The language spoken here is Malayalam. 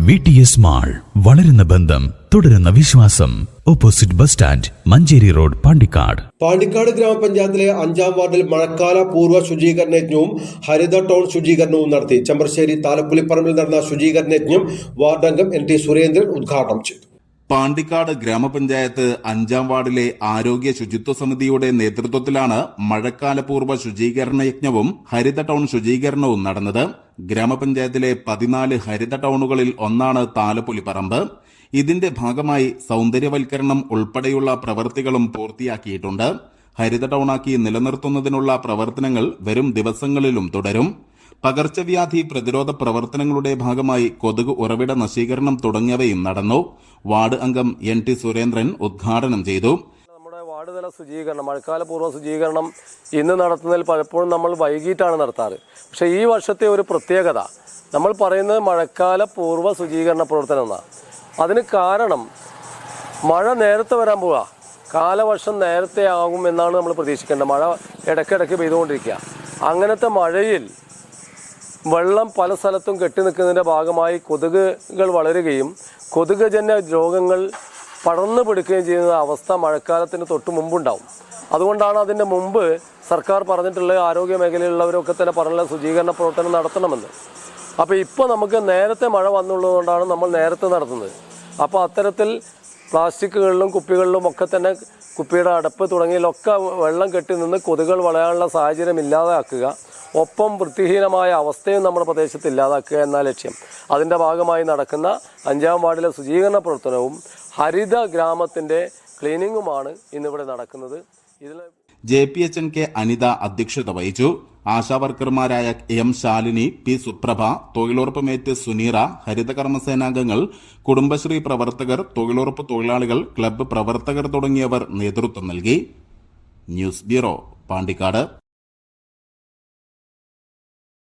വി ടി എസ് മാൾ വളരുന്ന ബന്ധം തുടരുന്ന വിശ്വാസം. Opposite bus stand Manjeri road Pandikkad. Pandikkad ഗ്രാമപഞ്ചായത്തിലെ അഞ്ചാം വാർഡിൽ മഴക്കാല പൂർവ ശുചീകരണ യജ്ഞവും ഹരിത ടൗൺ ശുചീകരണവും നടത്തി. ചെമ്പർശ്ശേരി താലപ്പുലിപ്പറമ്പിൽ നടന്ന ശുചീകരണ യജ്ഞം വാർഡംഗം എൻ ടി സുരേന്ദ്രൻ ഉദ്ഘാടനം ചെയ്തു. പാണ്ടിക്കാട് ഗ്രാമപഞ്ചായത്ത് അഞ്ചാം വാർഡിലെ ആരോഗ്യ ശുചിത്വ സമിതിയുടെ നേതൃത്വത്തിലാണ് മഴക്കാലപൂർവ ശുചീകരണ യജ്ഞവും ഹരിത ടൗൺ ശുചീകരണവും നടന്നത്. ഗ്രാമപഞ്ചായത്തിലെ പതിനാല് ഹരിത ടൗണുകളിൽ ഒന്നാണ് താലപ്പൊലിപ്പറമ്പ്. ഇതിന്റെ ഭാഗമായി സൗന്ദര്യവൽക്കരണം ഉൾപ്പെടെയുള്ള പ്രവൃത്തികളും പൂർത്തിയാക്കിയിട്ടുണ്ട്. ഹരിത ടൗണാക്കി നിലനിർത്തുന്നതിനുള്ള പ്രവർത്തനങ്ങൾ വരും ദിവസങ്ങളിലും തുടരും. പകർച്ചവ്യാധി പ്രതിരോധ പ്രവർത്തനങ്ങളുടെ ഭാഗമായി കൊതുക് ഉറവിട നശീകരണം തുടങ്ങിയവയും നടന്നു. വാർഡ് അംഗം എൻ ടി സുരേന്ദ്രൻ ഉദ്ഘാടനം ചെയ്തു. നമ്മുടെ വാർഡ് തല ശുചീകരണം മഴക്കാല പൂർവ ശുചീകരണം ഇന്ന് നടത്തുന്നതിൽ പലപ്പോഴും നമ്മൾ വൈകിട്ടാണ് നടത്താറ്. പക്ഷേ ഈ വർഷത്തെ ഒരു പ്രത്യേകത നമ്മൾ പറയുന്നത് മഴക്കാല പൂർവ ശുചീകരണ പ്രവർത്തനം എന്നാണ് അതിന് കാരണം മഴ നേരത്തെ വരാൻ പോവുക കാലവർഷം നേരത്തെ ആകും എന്നാണ് നമ്മൾ പ്രതീക്ഷിക്കേണ്ടത്. മഴ ഇടയ്ക്കിടയ്ക്ക് പെയ്തുകൊണ്ടിരിക്കുക. അങ്ങനത്തെ മഴയിൽ വെള്ളം പല സ്ഥലത്തും കെട്ടി നിൽക്കുന്നതിന്റെ ഭാഗമായി കൊതുകുകൾ വളരുകയും കൊതുകുജന്യ രോഗങ്ങൾ പടർന്നു പിടിക്കുകയും ചെയ്യുന്ന അവസ്ഥ മഴക്കാലത്തിന് തൊട്ട് മുമ്പുണ്ടാവും. അതുകൊണ്ടാണ് അതിന്റെ മുമ്പ് സർക്കാർ പറഞ്ഞിട്ടുള്ള ആരോഗ്യ മേഖലയിലുള്ളവരൊക്കെ തന്നെ പറഞ്ഞുള്ള ശുചീകരണ പ്രവർത്തനം നടത്തണമെന്ന്. അപ്പോൾ ഇപ്പോൾ നമുക്ക് നേരത്തെ മഴ വന്നുള്ളതുകൊണ്ടാണ് നമ്മൾ നേരത്തെ നടത്തുന്നത്. അപ്പോൾ അത്തരത്തിൽ പ്ലാസ്റ്റിക്കുകളിലും കുപ്പികളിലും ഒക്കെ തന്നെ കുപ്പിയുടെ അടപ്പ് തുടങ്ങിയതിലൊക്കെ വെള്ളം കെട്ടി നിന്ന് കൊതുകുകൾ വളയാനുള്ള സാഹചര്യം ഇല്ലാതാക്കുക. ഒപ്പം വൃത്തിഹീനമായ അവസ്ഥയും നമ്മുടെ പ്രദേശത്ത് ഇല്ലാതാക്കുക എന്ന ലക്ഷ്യം. അതിന്റെ ഭാഗമായി നടക്കുന്ന അഞ്ചാം വാർഡിലെ ശുചീകരണ പ്രവർത്തനവും ഹരിത ഗ്രാമത്തിന്റെ ക്ലീനിങ്ങുമാണ് ഇന്നിവിടെ നടക്കുന്നത്. ഇതിൽ J P H N K Anitha അധ്യക്ഷത വഹിച്ചു. ആശാവർക്കർമാരായ എം ശാലിനി പി സുപ്രഭ തൊഴിലുറപ്പ് മേറ്റ് സുനീറ ഹരിതകർമ്മസേനാംഗങ്ങൾ കുടുംബശ്രീ പ്രവർത്തകർ തൊഴിലുറപ്പ് തൊഴിലാളികൾ ക്ലബ്ബ് പ്രവർത്തകർ തുടങ്ങിയവർ നേതൃത്വം നൽകി. News bureau Pandikkad.